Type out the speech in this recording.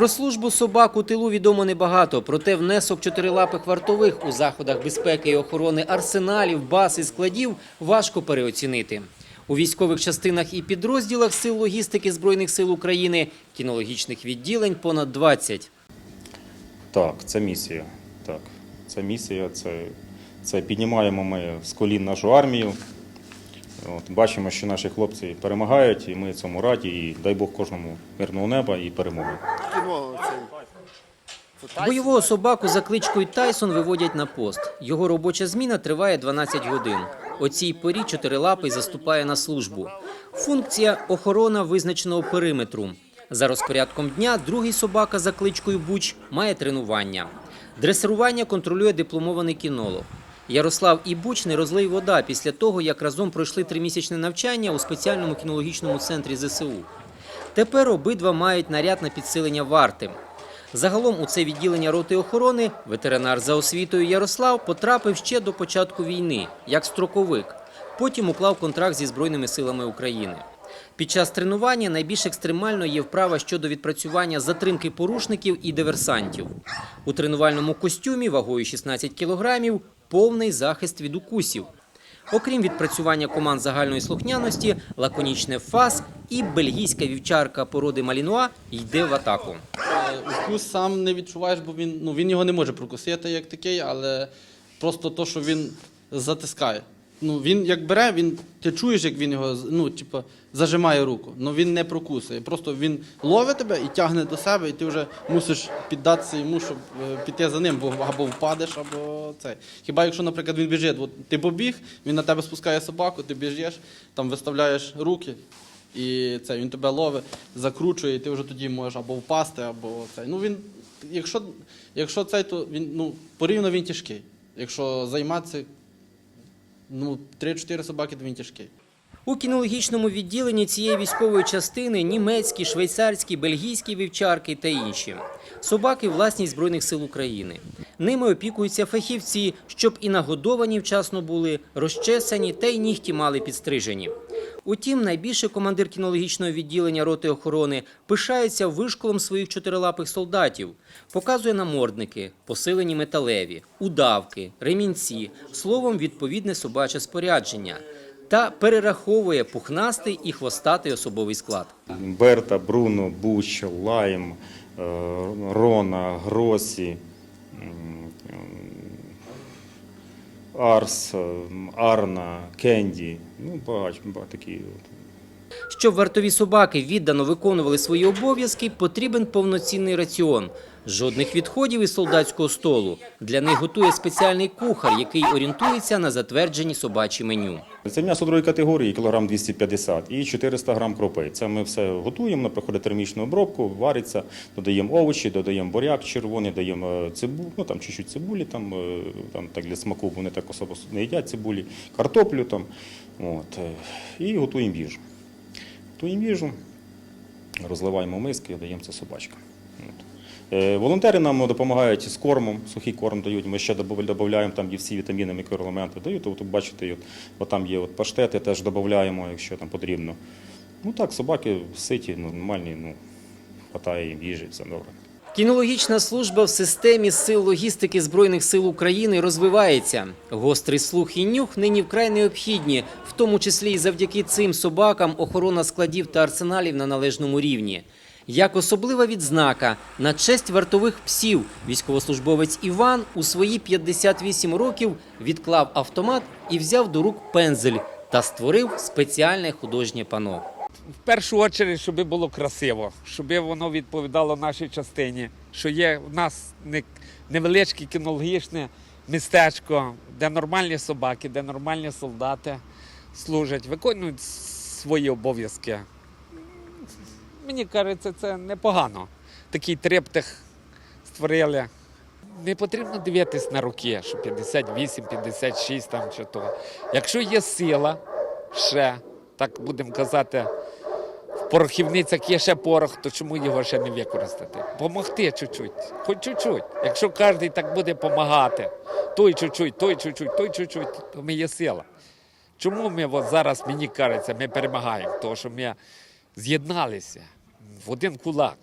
Про службу собак у тилу відомо небагато, проте внесок чотирилапих вартових у заходах безпеки і охорони арсеналів, баз і складів важко переоцінити. У військових частинах і підрозділах сил логістики Збройних сил України кінологічних відділень понад 20. Так, це місія. Так, це місія, це, це піднімаємо ми з колін нашу армію. От, бачимо, що наші хлопці перемагають, і ми цьому раді. І дай Бог кожному мирного неба і перемоги. Бойового собаку за кличкою Тайсон виводять на пост. Його робоча зміна триває 12 годин. О цій порі чотирилапий заступає на службу. Функція охорона визначеного периметру. За розпорядком дня другий собака за кличкою Буч має тренування. Дресирування контролює дипломований кінолог. Ярослав і Буч не розлий вода після того, як разом пройшли тримісячне навчання у спеціальному кінологічному центрі ЗСУ. Тепер обидва мають наряд на підсилення варти. Загалом у це відділення роти охорони ветеринар за освітою Ярослав потрапив ще до початку війни як строковик. Потім уклав контракт зі Збройними силами України. Під час тренування найбільш екстремально є вправа щодо відпрацювання затримки порушників і диверсантів. У тренувальному костюмі вагою 16 кілограмів повний захист від укусів. Окрім відпрацювання команд загальної слухняності, лаконічне фас і бельгійська вівчарка породи Малінуа йде в атаку. Е, Укус сам не відчуваєш, бо він, ну, він його не може прокусити як такий, але просто то, що він затискає. Ну, він як бере, він, ти чуєш, як він його ну, типу, зажимає руку, але він не прокусує. Просто він ловить тебе і тягне до себе, і ти вже мусиш піддатися йому, щоб е, піти за ним, бо або впадеш, або це. Хіба якщо, наприклад, він біжить, от ти побіг, він на тебе спускає собаку, ти біжиш, там виставляєш руки, і це він тебе ловить, закручує, і ти вже тоді можеш або впасти, або це. Ну він, якщо, якщо цей, то він ну порівняно він тяжкий. Якщо займатися ну 3-4 собаки, то він. У кінологічному відділенні цієї військової частини німецькі, швейцарські, бельгійські вівчарки та інші. Собаки власність Збройних сил України. Ними опікуються фахівці, щоб і нагодовані вчасно були, розчесані та й нігті мали підстрижені. Утім, найбільше командир кінологічного відділення роти охорони пишається вишколом своїх чотирилапих солдатів, показує намордники, посилені металеві, удавки, ремінці, словом, відповідне собаче спорядження та перераховує пухнастий і хвостатий особовий склад. Берта, Бруно, Буч, Лайм, е, Рона, Гросі, Арс, Арна, Кенді. Ну, багато, багато такі. от. Щоб вартові собаки віддано виконували свої обов'язки, потрібен повноцінний раціон. Жодних відходів із солдатського столу. Для них готує спеціальний кухар, який орієнтується на затверджені собачі меню. Це м'ясо другої категорії, кілограм 250 і 400 грам кропи. Це ми все готуємо, проходить термічну обробку, вариться, додаємо овочі, додаємо буряк червоний, даємо цибулю, ну там чуть-чуть цибулі, там, е, там так для смаку, вони так особо не їдять цибулі, картоплю там. От, е, і готуємо їжу. Готуємо їжу, розливаємо миски і даємо це собачкам. Е, Волонтери нам допомагають з кормом, сухий корм дають. Ми ще додаємо там є всі вітаміни, мікроелементи дають. От, бачите, от, от там є от паштети, теж додаємо, якщо там потрібно. Ну так, собаки ситі, нормальні, ну, хватає їм їжі, все добре. Кінологічна служба в системі сил логістики Збройних сил України розвивається. Гострий слух і нюх нині вкрай необхідні, в тому числі і завдяки цим собакам охорона складів та арсеналів на належному рівні. Як особлива відзнака на честь вартових псів військовослужбовець Іван у свої 58 років відклав автомат і взяв до рук пензель та створив спеціальне художнє пано. В першу чергу, щоб було красиво, щоб воно відповідало нашій частині, що є в нас невеличке кінологічне містечко, де нормальні собаки, де нормальні солдати служать, виконують свої обов'язки. Мені кажеться, це непогано. Такий триптих створили. Не потрібно дивитись на роки, що 58, 56 там чи то. Якщо є сила, ще, так будемо казати, в порохівницях є ще порох, то чому його ще не використати? Помогти чуть-чуть, хоч чуть-чуть. Якщо кожен так буде допомагати, той чуть-чуть, той чуть-чуть, той чуть-чуть, то ми є сила. Чому ми от зараз, мені кажеться, ми перемагаємо? Тому що ми з'єдналися в один кулак.